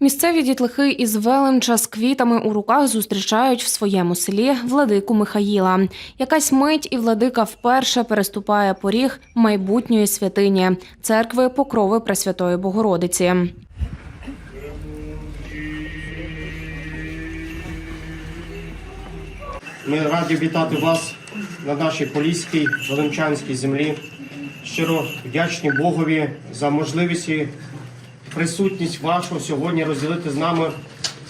Місцеві дітлахи із Велимча з квітами у руках зустрічають в своєму селі владику Михаїла. Якась мить і владика вперше переступає поріг майбутньої святині церкви Покрови Пресвятої Богородиці. Ми раді вітати вас на нашій поліській Волинчанській землі. Щиро вдячні Богові за можливість присутність вашу сьогодні розділити з нами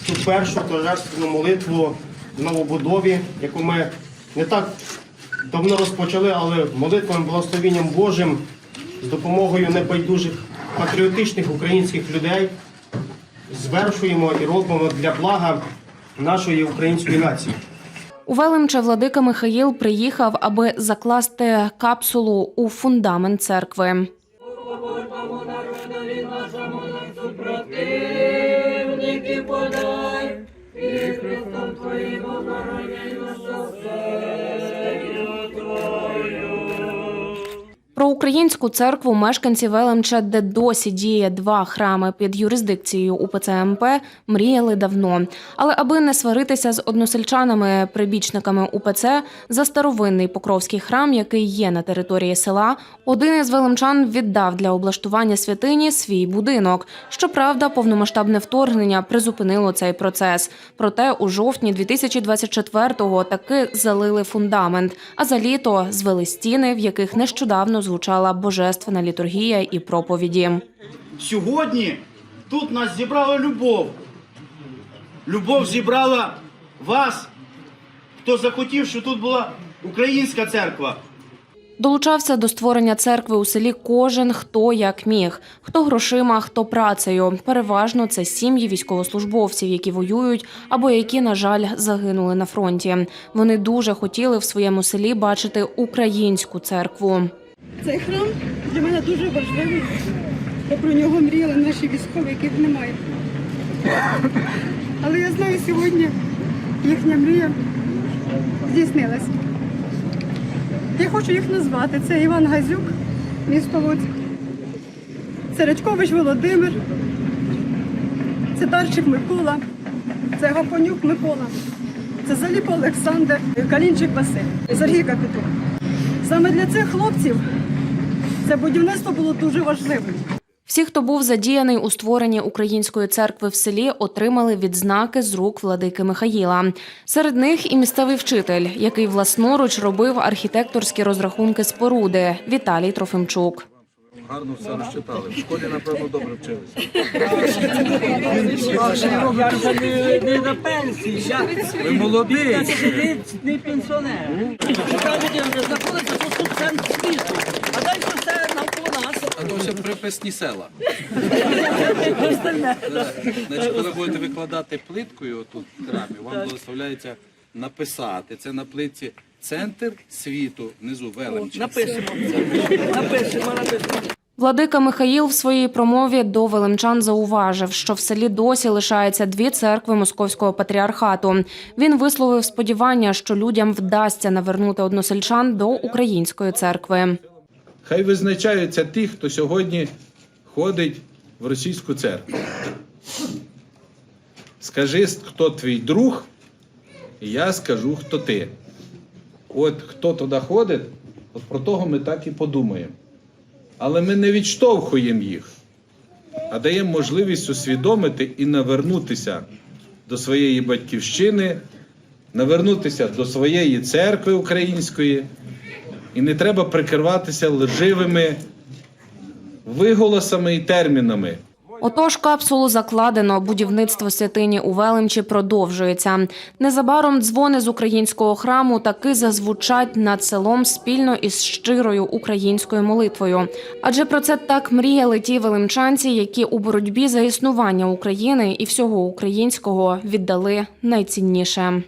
цю першу торжественну молитву в новобудові, яку ми не так давно розпочали, але молитвами благословенням Божим з допомогою небайдужих патріотичних українських людей звершуємо і робимо для блага нашої української нації. У Велимче владика Михаїл приїхав, аби закласти капсулу у фундамент церкви. Противники подай, і Христом Твоїм обороняй нашу землю Про українську церкву мешканці Велимча, де досі діє два храми під юрисдикцією УПЦ МП, мріяли давно. Але аби не сваритися з односельчанами, прибічниками УПЦ, за старовинний Покровський храм, який є на території села, один із велимчан віддав для облаштування святині свій будинок. Щоправда, повномасштабне вторгнення призупинило цей процес. Проте у жовтні 2024-го таки залили фундамент, а за літо звели стіни, в яких нещодавно звучала божественна літургія і проповіді. Сьогодні тут нас зібрала любов. Любов зібрала вас, хто захотів, щоб тут була українська церква. Долучався до створення церкви у селі кожен хто як міг, хто грошима, хто працею. Переважно це сім'ї військовослужбовців, які воюють або які, на жаль, загинули на фронті. Вони дуже хотіли в своєму селі бачити українську церкву. Цей храм для мене дуже важливий, бо про нього мріяли наші військові, яких немає. Але я знаю сьогодні їхня мрія здійснилась. Я хочу їх назвати. Це Іван Газюк, місто Луцьк, це Радькович Володимир, це Дарчик Микола, це Гапонюк Микола, це Заліп Олександр, Калінчик Василь, Сергій Капітук. Саме для цих хлопців це будівництво було дуже важливим. Всі, хто був задіяний у створенні української церкви в селі, отримали відзнаки з рук владики Михаїла. Серед них і місцевий вчитель, який власноруч робив архітекторські розрахунки споруди Віталій Трофимчук. Гарно все розчитали. В школі, напевно, добре вчилися. Не, не на пенсії, я Ви молодий. не пенсіонер. Знаходиться тут центр світу, а далі все навколо нас. А то все приписні села. Значить, коли будете викладати плиткою тут в храмі, вам благословляється написати. Це на плитці центр світу, внизу Велемчі. Напишемо. Напишемо, напишемо. Владика Михаїл в своїй промові до велимчан зауважив, що в селі досі лишається дві церкви московського патріархату. Він висловив сподівання, що людям вдасться навернути односельчан до української церкви. Хай визначаються ті, хто сьогодні ходить в російську церкву. Скажи, хто твій друг, і я скажу, хто ти. От хто туди ходить, от про того ми так і подумаємо. Але ми не відштовхуємо їх, а даємо можливість усвідомити і навернутися до своєї батьківщини, навернутися до своєї церкви української. І не треба прикриватися лживими виголосами і термінами. Отож, капсулу закладено. Будівництво святині у Велимчі продовжується. Незабаром дзвони з українського храму таки зазвучать над селом спільно із щирою українською молитвою. Адже про це так мріяли ті велимчанці, які у боротьбі за існування України і всього українського віддали найцінніше.